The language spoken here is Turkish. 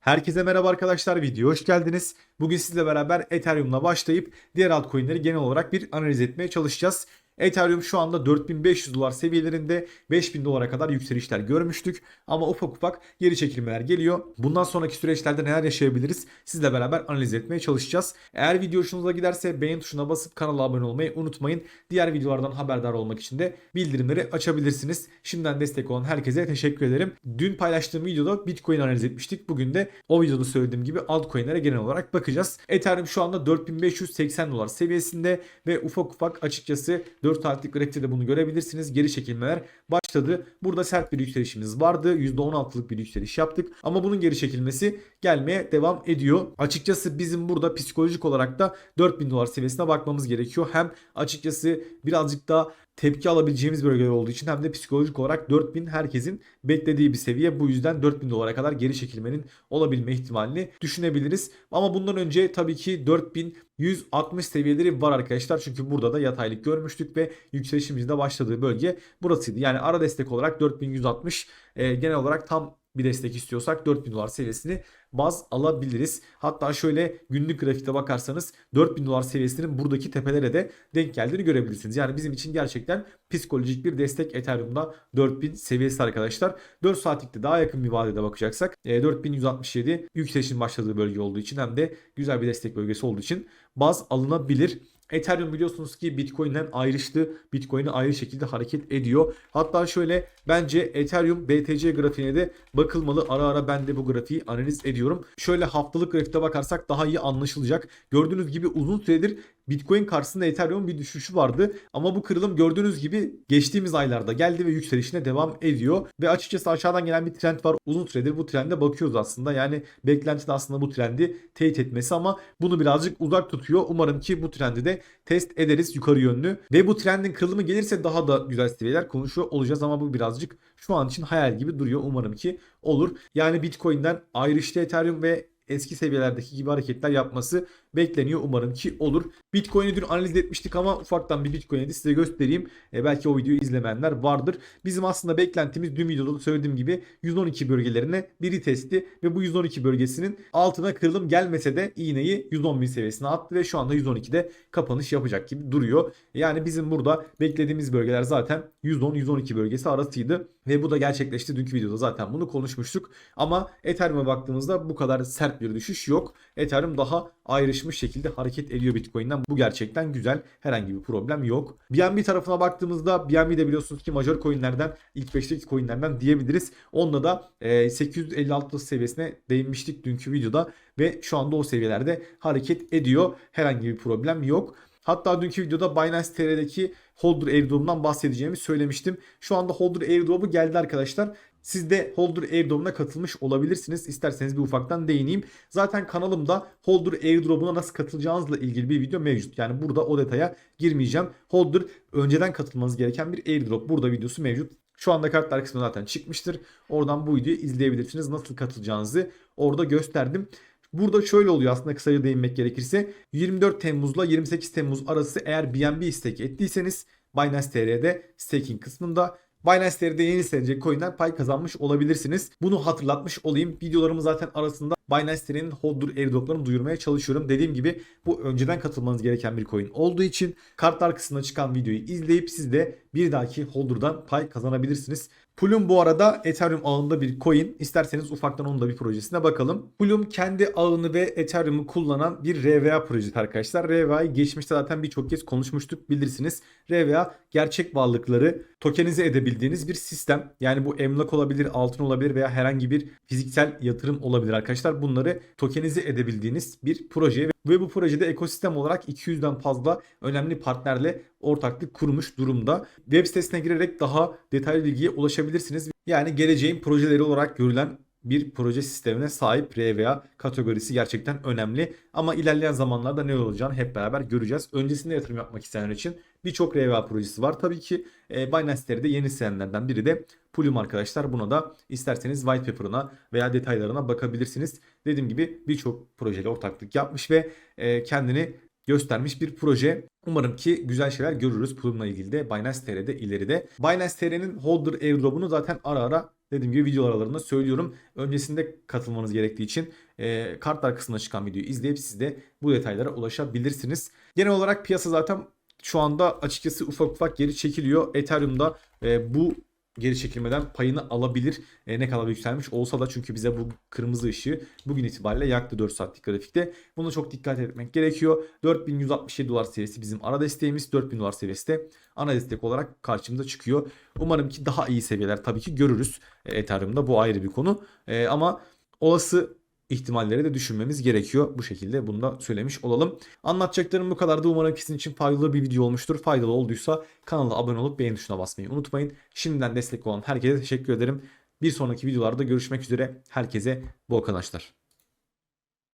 Herkese merhaba arkadaşlar video hoş geldiniz. Bugün sizle beraber Ethereum'la başlayıp diğer altcoin'leri genel olarak bir analiz etmeye çalışacağız. Ethereum şu anda 4500 dolar seviyelerinde 5000 dolara kadar yükselişler görmüştük. Ama ufak ufak geri çekilmeler geliyor. Bundan sonraki süreçlerde neler yaşayabiliriz sizle beraber analiz etmeye çalışacağız. Eğer video hoşunuza giderse beğen tuşuna basıp kanala abone olmayı unutmayın. Diğer videolardan haberdar olmak için de bildirimleri açabilirsiniz. Şimdiden destek olan herkese teşekkür ederim. Dün paylaştığım videoda Bitcoin analiz etmiştik. Bugün de o videoda söylediğim gibi altcoin'lere genel olarak bakacağız. Ethereum şu anda 4580 dolar seviyesinde ve ufak ufak açıkçası 4 saatlik grafikte de bunu görebilirsiniz. Geri çekilmeler başladı. Burada sert bir yükselişimiz vardı. %16'lık bir yükseliş yaptık. Ama bunun geri çekilmesi gelmeye devam ediyor. Açıkçası bizim burada psikolojik olarak da 4000 dolar seviyesine bakmamız gerekiyor. Hem açıkçası birazcık daha tepki alabileceğimiz bölgeler olduğu için hem de psikolojik olarak 4000 herkesin beklediği bir seviye. Bu yüzden 4000 dolara kadar geri çekilmenin olabilme ihtimalini düşünebiliriz. Ama bundan önce tabii ki 4160 seviyeleri var arkadaşlar. Çünkü burada da yataylık görmüştük ve yükselişimizde başladığı bölge burasıydı. Yani ara destek olarak 4160 e, genel olarak tam bir destek istiyorsak 4000 dolar seviyesini baz alabiliriz. Hatta şöyle günlük grafikte bakarsanız 4000 dolar seviyesinin buradaki tepelere de denk geldiğini görebilirsiniz. Yani bizim için gerçekten psikolojik bir destek Ethereum'da 4000 seviyesi arkadaşlar. 4 saatlikte daha yakın bir vadede bakacaksak e, 4167 yükselişin başladığı bölge olduğu için hem de güzel bir destek bölgesi olduğu için baz alınabilir. Ethereum biliyorsunuz ki Bitcoin'den ayrıştı. Bitcoin'e ayrı şekilde hareket ediyor. Hatta şöyle bence Ethereum BTC grafiğine de bakılmalı. Ara ara ben de bu grafiği analiz ediyorum. Şöyle haftalık grafikte bakarsak daha iyi anlaşılacak. Gördüğünüz gibi uzun süredir Bitcoin karşısında Ethereum bir düşüşü vardı. Ama bu kırılım gördüğünüz gibi geçtiğimiz aylarda geldi ve yükselişine devam ediyor. Ve açıkçası aşağıdan gelen bir trend var. Uzun süredir bu trende bakıyoruz aslında. Yani beklenti de aslında bu trendi teyit etmesi ama bunu birazcık uzak tutuyor. Umarım ki bu trendi de test ederiz yukarı yönlü. Ve bu trendin kırılımı gelirse daha da güzel seviyeler konuşuyor olacağız ama bu birazcık şu an için hayal gibi duruyor. Umarım ki olur. Yani Bitcoin'den ayrıştı Ethereum ve eski seviyelerdeki gibi hareketler yapması bekleniyor. Umarım ki olur. Bitcoin'i dün analiz etmiştik ama ufaktan bir Bitcoin'i de size göstereyim. E, belki o videoyu izlemeyenler vardır. Bizim aslında beklentimiz dün videoda da söylediğim gibi 112 bölgelerine biri testi ve bu 112 bölgesinin altına kırılım gelmese de iğneyi 110 bin seviyesine attı ve şu anda 112'de kapanış yapacak gibi duruyor. Yani bizim burada beklediğimiz bölgeler zaten 110-112 bölgesi arasıydı ve bu da gerçekleşti. Dünkü videoda zaten bunu konuşmuştuk. Ama Ethereum'a baktığımızda bu kadar sert bir düşüş yok. Ethereum daha ayrışmış şekilde hareket ediyor Bitcoin'den. Bu gerçekten güzel. Herhangi bir problem yok. BNB tarafına baktığımızda BNB de biliyorsunuz ki major coinlerden ilk 5'teki coinlerden diyebiliriz. Onunla da e, 856 seviyesine değinmiştik dünkü videoda ve şu anda o seviyelerde hareket ediyor. Herhangi bir problem yok. Hatta dünkü videoda Binance TR'deki Holder airdrop'undan bahsedeceğimi söylemiştim. Şu anda Holder airdrop'u geldi arkadaşlar. Siz de Holder Airdrop'una katılmış olabilirsiniz. İsterseniz bir ufaktan değineyim. Zaten kanalımda Holder Airdrop'una nasıl katılacağınızla ilgili bir video mevcut. Yani burada o detaya girmeyeceğim. Holder önceden katılmanız gereken bir airdrop. Burada videosu mevcut. Şu anda kartlar kısmı zaten çıkmıştır. Oradan bu videoyu izleyebilirsiniz. Nasıl katılacağınızı orada gösterdim. Burada şöyle oluyor aslında kısaca değinmek gerekirse. 24 Temmuz'la 28 Temmuz arası eğer BNB istek ettiyseniz Binance TR'de staking kısmında Binance TR'de yeni istenilecek coin'den pay kazanmış olabilirsiniz. Bunu hatırlatmış olayım. Videolarımı zaten arasında Binance TR'nin Hodder airdroplarını duyurmaya çalışıyorum. Dediğim gibi bu önceden katılmanız gereken bir coin olduğu için kartlar kısmına çıkan videoyu izleyip siz de bir dahaki Holder'dan pay kazanabilirsiniz. Pulum bu arada Ethereum ağında bir coin. İsterseniz ufaktan onun da bir projesine bakalım. Pulum kendi ağını ve Ethereum'u kullanan bir RVA projesi arkadaşlar. RVA'yı geçmişte zaten birçok kez konuşmuştuk bilirsiniz. RVA gerçek varlıkları tokenize edebildiğiniz bir sistem. Yani bu emlak olabilir, altın olabilir veya herhangi bir fiziksel yatırım olabilir arkadaşlar. Bunları tokenize edebildiğiniz bir proje ve bu projede ekosistem olarak 200'den fazla önemli partnerle ortaklık kurmuş durumda. Web sitesine girerek daha detaylı bilgiye ulaşabilirsiniz. Yani geleceğin projeleri olarak görülen bir proje sistemine sahip RVA kategorisi gerçekten önemli. Ama ilerleyen zamanlarda ne olacağını hep beraber göreceğiz. Öncesinde yatırım yapmak isteyenler için birçok RVA projesi var. Tabii ki e, Binance'leri de yeni isteyenlerden biri de Pulum arkadaşlar. Buna da isterseniz white paper'ına veya detaylarına bakabilirsiniz. Dediğim gibi birçok projeyle ortaklık yapmış ve e, kendini göstermiş bir proje. Umarım ki güzel şeyler görürüz bununla ilgili de Binance TR'de ileride. Binance TR'nin Holder airdrop'unu zaten ara ara dediğim gibi video aralarında söylüyorum. Öncesinde katılmanız gerektiği için e, kartlar kısmına çıkan videoyu izleyip siz de bu detaylara ulaşabilirsiniz. Genel olarak piyasa zaten şu anda açıkçası ufak ufak geri çekiliyor. Ethereum'da e, bu geri çekilmeden payını alabilir. E, ne kadar yükselmiş olsa da çünkü bize bu kırmızı ışığı bugün itibariyle yaktı 4 saatlik grafikte. Buna çok dikkat etmek gerekiyor. 4167 dolar seviyesi bizim ara desteğimiz. 4000 dolar seviyesi de ana destek olarak karşımıza çıkıyor. Umarım ki daha iyi seviyeler tabii ki görürüz. E, Ethereum'da bu ayrı bir konu. E, ama olası ihtimalleri de düşünmemiz gerekiyor. Bu şekilde bunu da söylemiş olalım. Anlatacaklarım bu kadardı. Umarım sizin için faydalı bir video olmuştur. Faydalı olduysa kanala abone olup beğeni tuşuna basmayı unutmayın. Şimdiden destek olan herkese teşekkür ederim. Bir sonraki videolarda görüşmek üzere. Herkese bol kazançlar.